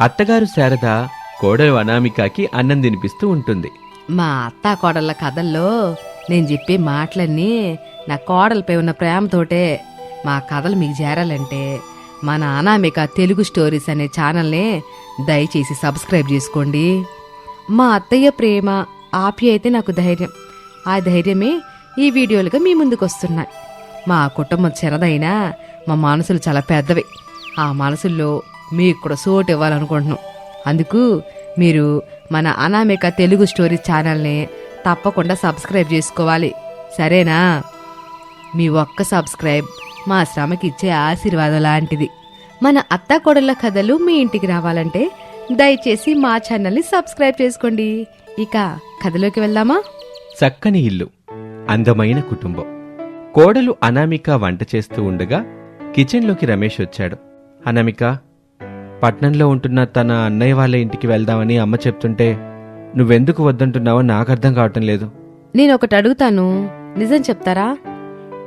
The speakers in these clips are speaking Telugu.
అత్తగారు శారద కోడలు అనామికకి అన్నం తినిపిస్తూ ఉంటుంది. మా అత్త కోడళ్ళ కథల్లో నేను చెప్పే మాటలన్నీ నా కోడలపై ఉన్న ప్రేమతోటే మా కథలు మీకు చేరాలంటే మన అనామిక తెలుగు స్టోరీస్ అనే ఛానల్ని దయచేసి సబ్స్క్రైబ్ చేసుకోండి. మా అత్తయ్య ప్రేమ ఆప్యాయతే నాకు ధైర్యం. ఆ ధైర్యమే ఈ వీడియోలుగా మీ ముందుకు వస్తున్నాయి. మా కుటుంబం చిరదైనా మా మనసులు చాలా పెద్దవి. ఆ మనసుల్లో మీకు కూడా సోటు ఇవ్వాలనుకుంటున్నాం. అందుకు మీరు మన అనామిక తెలుగు స్టోరీ ఛానల్ని తప్పకుండా సబ్స్క్రైబ్ చేసుకోవాలి. సరేనా? మీ ఒక్క సబ్స్క్రైబ్ మా శ్రమకి ఇచ్చే ఆశీర్వాదం లాంటిది. మన అత్త కథలు మీ ఇంటికి రావాలంటే దయచేసి మా ఛానల్ని సబ్స్క్రైబ్ చేసుకోండి. ఇక కథలోకి వెళ్దామా? చక్కని ఇల్లు అందమైన కుటుంబం. కోడలు అనామిక వంట చేస్తూ ఉండగా కిచెన్లోకి రమేష్ వచ్చాడు. అనామిక పట్నంలో ఉంటున్న తన అన్నయ్య వాళ్ళ ఇంటికి వెళ్దామని అమ్మ చెప్తుంటే నువ్వెందుకు వద్దంటున్నావో నాకు అర్థం కావటం లేదు. నేను ఒకటి అడుగుతాను. నిజం చెప్తారా?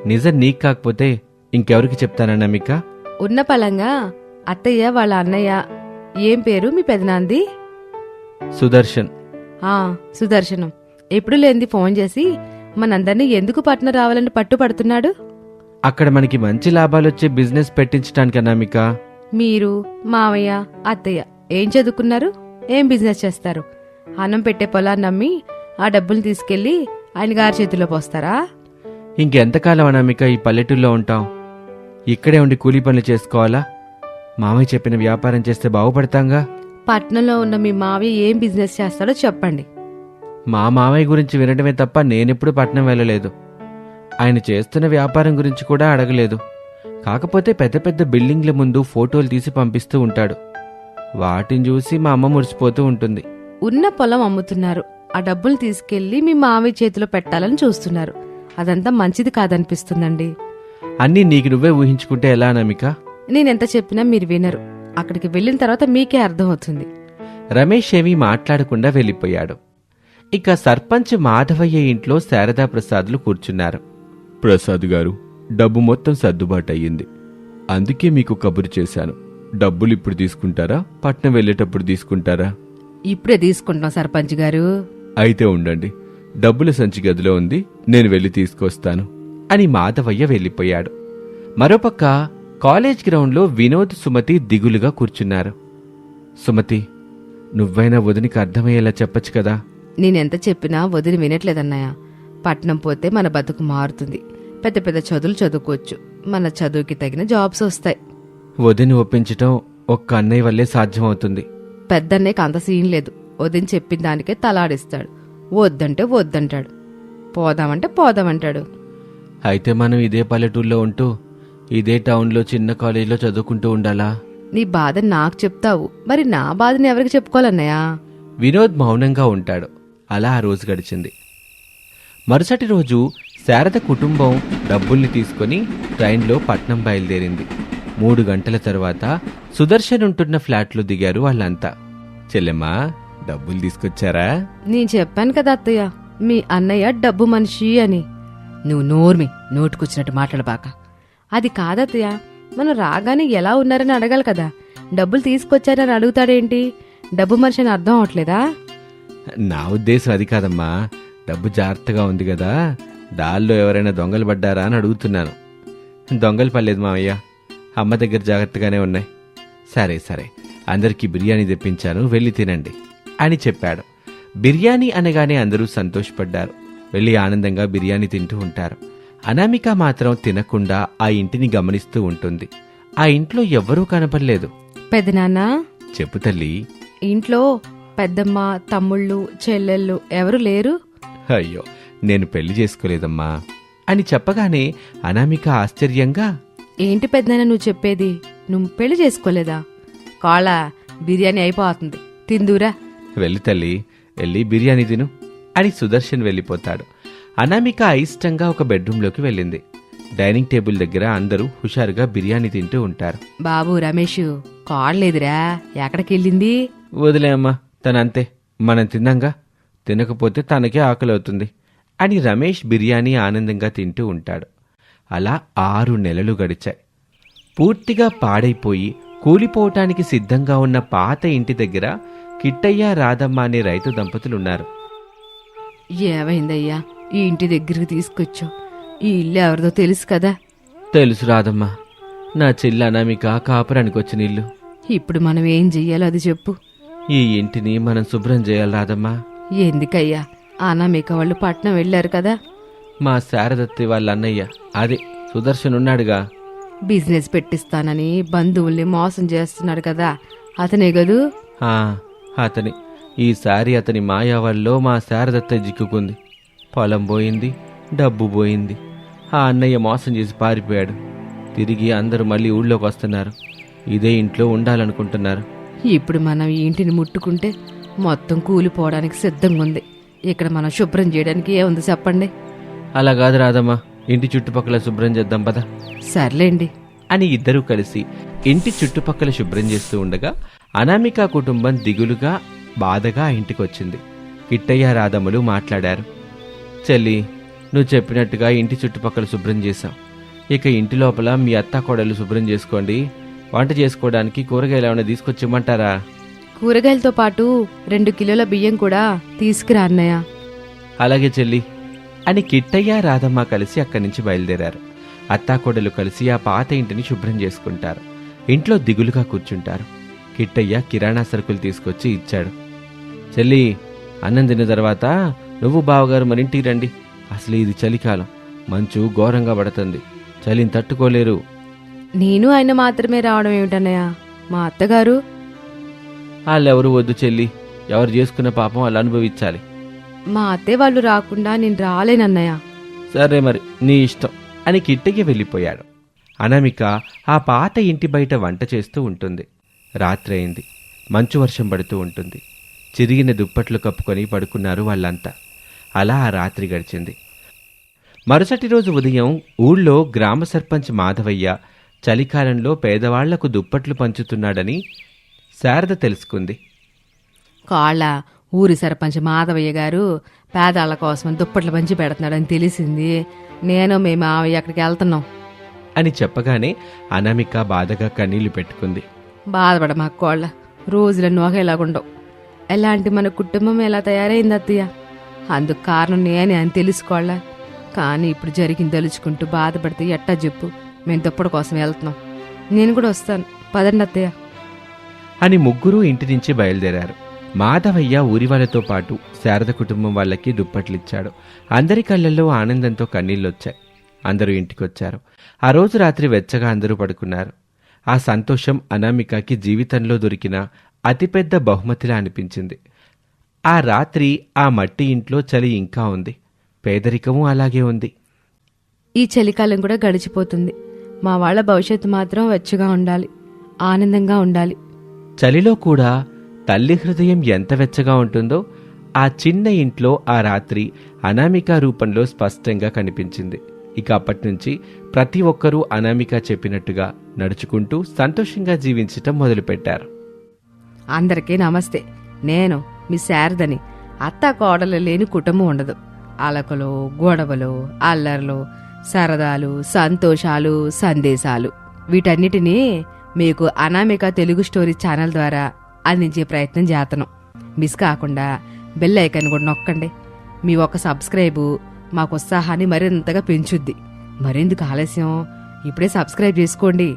నిజం నీకు కాకపోతే ఇంకెవరికి చెప్తానన్నామిక ఉన్న పలంగా అత్తయ్య వాళ్ళ అన్నయ్య ఏం పేరు మీ పెదనాంది? సుదర్శన్. ఆ సుదర్శనం. ఎప్పుడు లేనిది ఫోన్ చేసి మనందరినీ ఎందుకు పట్నం రావాలని పట్టుపడుతున్నాడు? అక్కడ మనకి మంచి లాభాలొచ్చే బిజినెస్ పెట్టించడానికి అనామిక మీరు మావయ్య అత్తయ్య ఏం చదువుకున్నారు? ఏం బిజినెస్ చేస్తారు? అన్నం పెట్టే పొలాన్ని నమ్మి ఆ డబ్బులు తీసుకెళ్ళి ఆయన గారి చేతిలో పోస్తారా? ఇంకెంతకాలం అనామిక ఈ పల్లెటూళ్ళలో ఉంటాం ఇక్కడే ఉండి కూలీ పనులు చేసుకోవాలా? మామయ్య చెప్పిన వ్యాపారం చేస్తే బాగుపడతాంగా? పట్నంలో ఉన్న మీ మావయ్య ఏం బిజినెస్ చేస్తాడో చెప్పండి. మా మామయ్య గురించి వినడమే తప్ప నేనెప్పుడు పట్నం వెళ్ళలేదు. ఆయన చేస్తున్న వ్యాపారం గురించి కూడా అడగలేదు. కాకపోతే పెద్ద పెద్ద బిల్డింగ్ల ముందు ఫోటోలు తీసి పంపిస్తూ ఉంటాడు. వాటిని చూసి మా అమ్మ మురిసిపోతూ ఉంటుంది. ఉన్న పొలం అమ్ముతున్నారు. ఆ డబ్బులు తీసుకెళ్ళి మీ మావయ్య చేతిలో పెట్టాలని చూస్తున్నారు. అదంతా మంచిది కాదనిపిస్తుందండి. అన్నీ నీకు నువ్వే ఊహించుకుంటే ఎలా అనామిక? నేనెంత చెప్పినా మీరు వినరు. అక్కడికి వెళ్ళిన తర్వాత మీకే అర్థమవుతుంది. రమేష్ ఏమీ మాట్లాడకుండా వెళ్ళిపోయాడు. ఇక సర్పంచ్ మాధవయ్య ఇంట్లో శారదా ప్రసాద్లు కూర్చున్నారు. ప్రసాద్ గారు డబ్బు మొత్తం సర్దుబాటు అయ్యింది అందుకే మీకు కబురు చేశాను. డబ్బులు ఇప్పుడు తీసుకుంటారా? పట్నం వెళ్ళేటప్పుడు తీసుకుంటారా? ఇప్పుడే తీసుకుంటున్నాం సర్పంచ్ గారు. అయితే ఉండండి. డబ్బుల సంచి గదిలో ఉంది. నేను వెళ్ళి తీసుకొస్తాను అని మాధవయ్య వెళ్ళిపోయాడు. మరోపక్క కాలేజ్ గ్రౌండ్లో వినోద్ సుమతి దిగులుగా కూర్చున్నారు. సుమతి నువ్వైనా వదినికి అర్థమయ్యేలా చెప్పొచ్చు కదా? నేనెంత చెప్పినా వదిలి వినట్లేదన్నయ్య. పట్నం పోతే మన బతుకు మారుతుంది. పెద్ద పెద్ద చదువులు చదువుకోవచ్చు. మన చదువుకి తగిన జాబ్స్ వస్తాయి. వదిని ఒప్పించటం ఒక్క అన్నయ్య వల్లే సాధ్యమవుతుంది. పెద్దన్నయ్యకి అంత సీన్ లేదు. వదిన చెప్పిన దానికే తలాడిస్తాడు. వద్దంటే వద్దంటాడు. పోదామంటే పోదామంటాడు. అయితే మనం ఇదే పల్లెటూరులో ఉంటూ ఇదే టౌన్లో చిన్న కాలేజీలో చదువుకుంటూ ఉండాలా? నీ బాధ నాకు చెప్తావు. మరి నా బాధని ఎవరికి చెప్పుకోవాలన్నయ్య? వినోద్ మౌనంగా ఉంటాడు. అలా ఆ రోజు గడిచింది. మరుసటి రోజు శారద కుటుంబం డబ్బుల్ని తీసుకొని ట్రైన్లో పట్నం బయలుదేరింది. మూడు గంటల తర్వాత సుదర్శన్ ఉంటున్న ఫ్లాట్లో దిగారు వాళ్ళంతా. చెల్లెమ్మా డబ్బులు తీసుకొచ్చారా? నేను చెప్పాను కదా అత్తయ్య మీ అన్నయ్య డబ్బు మనిషి అని. నువ్వు నోర్మి నోటుకొచ్చినట్టు మాట్లాడబాక. అది కాదత్తయ్య మనం రాగానే ఎలా ఉన్నారని అడగాలి కదా. డబ్బులు తీసుకొచ్చారని అడుగుతాడేంటి? డబ్బు మనిషి అని అర్థం అవట్లేదా నా ఉద్దేశం అది కాదమ్మా. డబ్బు జాగ్రత్తగా ఉంది కదా. దాల్లో ఎవరైనా దొంగలు పడ్డారా అని అడుగుతున్నాను. దొంగలు పడలేదు మావయ్య. అమ్మ దగ్గర జాగ్రత్తగానే ఉన్నాయి. సరే సరే. అందరికీ బిర్యానీ తెప్పించాను. వెళ్ళి తినండి అని చెప్పాడు. బిర్యానీ అనగానే అందరూ సంతోషపడ్డారు. వెళ్ళి ఆనందంగా బిర్యానీ తింటూ ఉంటారు. అనామిక మాత్రం తినకుండా ఆ ఇంటిని గమనిస్తూ ఉంటుంది. ఆ ఇంట్లో ఎవ్వరూ కనపడలేదు. పెద్దనాన్న చెప్పు తల్లి. ఇంట్లో పెద్దమ్మ తమ్ముళ్ళు చెల్లెళ్ళు ఎవరు లేరు? అయ్యో నేను పెళ్ళి చేసుకోలేదమ్మా అని చెప్పగానే అనామిక ఆశ్చర్యంగా ఏంటి పెద్దనాన్న నువ్వు చెప్పేది? నువ్వు పెళ్ళి చేసుకోలేదా? కాళ్ళ బిర్యానీ అయిపోతుంది. తిందూరా. వెళ్ళి తల్లి వెళ్ళి బిర్యానీ తిను అని సుదర్శన్ వెళ్ళిపోతాడు. అనామిక అయిష్టంగా ఒక బెడ్రూంలోకి వెళ్ళింది. డైనింగ్ టేబుల్ దగ్గర అందరూ హుషారుగా బిర్యానీ తింటూ ఉంటారు. బాబు రమేష్ కాళ్ళేదురా. ఎక్కడికి వెళ్ళింది వదిలే అమ్మా తనంతే. మనం తిందాంగా తినకపోతే తనకే ఆకలి అవుతుంది అని రమేష్ బిర్యానీ ఆనందంగా తింటూ ఉంటాడు. అలా ఆరు నెలలు గడిచాయి. పూర్తిగా పాడైపోయి కూలిపోవటానికి సిద్ధంగా ఉన్న పాత ఇంటి దగ్గర కిట్టయ్య రాధమ్మ అనే రైతు దంపతులున్నారు. ఏమైందయ్యా? ఈ ఇంటి దగ్గరికి తీసుకొచ్చావు. ఈ ఇల్లు ఎవరిదో తెలుసు కదా? తెలుసు రాధమ్మ. నా చెల్లి అనామిక కాపురానికి వచ్చిన ఇల్లు. ఇప్పుడు మనం ఏం చెయ్యాలో అది చెప్పు. ఈ ఇంటిని మనం శుభ్రం చేయాలి రాధమ్మా. ఎందుకయ్యా? అనామిక వాళ్ళు పట్నం వెళ్ళారు కదా. మా శారదత్తి వాళ్ళ అన్నయ్య అదే సుదర్శన్ ఉన్నాడుగా. బిజినెస్ పెట్టిస్తానని బంధువుల్ని మోసం చేస్తున్నాడు కదా. అతనే ఆ, అతని. ఈసారి అతని మాయా వల్లో మా శారదత్త జిక్కుకుంది. పొలం పోయింది డబ్బు పోయింది. ఆ అన్నయ్య మోసం చేసి పారిపోయాడు. తిరిగి అందరూ మళ్ళీ ఊళ్ళోకి వస్తున్నారు. ఇదే ఇంట్లో ఉండాలనుకుంటున్నారు. ఇప్పుడు మనం ఈ ఇంటిని ముట్టుకుంటే మొత్తం కూలిపోవడానికి సిద్ధంగా ఉంది. ఇక్కడ మనం శుభ్రం చేయడానికి ఏముంది చెప్పండి? అలా కాదు రాదమ్మా ఇంటి చుట్టుపక్కల శుభ్రం చేద్దాం పద. సర్లేండి. అని ఇద్దరూ కలిసి ఇంటి చుట్టుపక్కల శుభ్రం చేస్తూ ఉండగా అనామిక కుటుంబం దిగులుగా బాధగా ఆ ఇంటికొచ్చింది కిట్టయ్య రాధమ్మలు మాట్లాడారు. చెల్లి నువ్వు చెప్పినట్టుగా ఇంటి చుట్టుపక్కల శుభ్రం చేశావు ఇక ఇంటి లోపల మీ అత్త కోడలు శుభ్రం చేసుకోండి. వంట చేసుకోవడానికి కూరగాయలు ఏమైనా తీసుకొచ్చిమ్మంటారా? కూరగాయలతో పాటు రెండు కిలోల బియ్యం కూడా తీసుకురా అన్నయ్య. అలాగే చెల్లి. అని కిట్టయ్య రాధమ్మ కలిసి అక్కడి నుంచి బయలుదేరారు. అత్తాకోడలు కలిసి ఆ పాత ఇంటిని శుభ్రం చేసుకుంటారు. ఇంట్లో దిగులుగా కూర్చుంటారు. కిట్టయ్య కిరాణా సరుకులు తీసుకొచ్చి ఇచ్చాడు. చెల్లి అన్నం తిన్న తర్వాత నువ్వు బావగారు మరింటికి రండి. అసలు ఇది చలికాలం. మంచు ఘోరంగా పడుతుంది. చలిని తట్టుకోలేరు. నేను ఆయన మాత్రమే రావడం ఏమిటన్నయ్య? మా అత్తగారు వాళ్ళెవరు వద్దు చెల్లి. ఎవరు చేసుకున్న పాపం వాళ్ళు అనుభవించాలి. మా అత్తే వాళ్ళు రాకుండా నేను రాలేనన్నయ్య సరే మరి నీ ఇష్టం అని కిట్టకి వెళ్ళిపోయాడు. అనామిక ఆ పాత ఇంటి బయట వంట చేస్తూ ఉంటుంది. రాత్రి అయింది. మంచు వర్షం పడుతూ ఉంటుంది. చిరిగిన దుప్పట్లు కప్పుకొని పడుకున్నారు వాళ్ళంతా. అలా ఆ రాత్రి గడిచింది. మరుసటి రోజు ఉదయం ఊళ్ళో గ్రామ సర్పంచ్ మాధవయ్య చలికాలంలో పేదవాళ్ళకు దుప్పట్లు పంచుతున్నాడని శారద తెలుసుకుంది. కాళ్ళ ఊరి సర్పంచ్ మాధవయ్య గారు పేదాళ్ళ కోసం దుప్పట్లు పంచి పెడుతున్నాడని తెలిసింది. నేను మీ మావయ్య అక్కడికి వెళ్తున్నాం. అని చెప్పగానే అనామిక బాధగా కన్నీళ్ళు పెట్టుకుంది. బాధపడ మా కోళ్ళ రోజులన్నీ ఒకేలాగుండవు ఎలాంటి మన కుటుంబం ఎలా తయారైంది అత్తయ్య? అందుకు కారణం నేనే అని తెలుసుకోవాలా కానీ ఇప్పుడు జరిగింది తలుచుకుంటూ బాధపడితే ఎట్టా చెప్పు మేము దుప్పటి కోసం వెళ్తున్నాం. నేను కూడా వస్తాను. పదండి అత్తయ్య. అని ముగ్గురూ ఇంటి నుంచి బయలుదేరారు. మాధవయ్య ఊరి వాళ్ళతో పాటు శారద కుటుంబం వాళ్ళకి దుప్పట్లిచ్చాడు. అందరి కళ్ళల్లో ఆనందంతో కన్నీళ్ళొచ్చాయి. అందరూ ఇంటికొచ్చారు. ఆ రోజు రాత్రి వెచ్చగా అందరూ పడుకున్నారు. ఆ సంతోషం అనామికకి జీవితంలో దొరికిన అతిపెద్ద బహుమతిలా అనిపించింది. ఆ రాత్రి ఆ మట్టి ఇంట్లో చలి ఇంకా ఉంది. పేదరికము అలాగే ఉంది. ఈ చలికాలం కూడా గడిచిపోతుంది. మా వాళ్ళ భవిష్యత్తు మాత్రం వెచ్చగా ఉండాలి. ఆనందంగా ఉండాలి. చలిలో కూడా తల్లి హృదయం ఎంత వెచ్చగా ఉంటుందో ఆ చిన్న ఇంట్లో ఆ రాత్రి అనామిక రూపంలో స్పష్టంగా కనిపించింది. ఇక అప్పటి నుంచి ప్రతి ఒక్కరూ అనామిక చెప్పినట్టుగా నడుచుకుంటూ సంతోషంగా జీవించటం మొదలుపెట్టారు. అందరికీ నమస్తే. నేను మీ శారదని. అత్త కోడలు లేని కుటుంబం ఉండదు. అలకలు గొడవలు అల్లర్లు సరదాలు సంతోషాలు సందేశాలు వీటన్నిటినీ మీకు అనామిక తెలుగు స్టోరీ ఛానల్ ద్వారా అందించే ప్రయత్నం చేతను. మిస్ కాకుండా బెల్ ఐకాన్ కూడా నొక్కండి. మీ ఒక సబ్స్క్రైబు మాకు ఉత్సాహాన్ని మరింతగా పెంచుద్ది. మరెందుకు ఆలస్యం? ఇప్పుడే సబ్స్క్రైబ్ చేసుకోండి.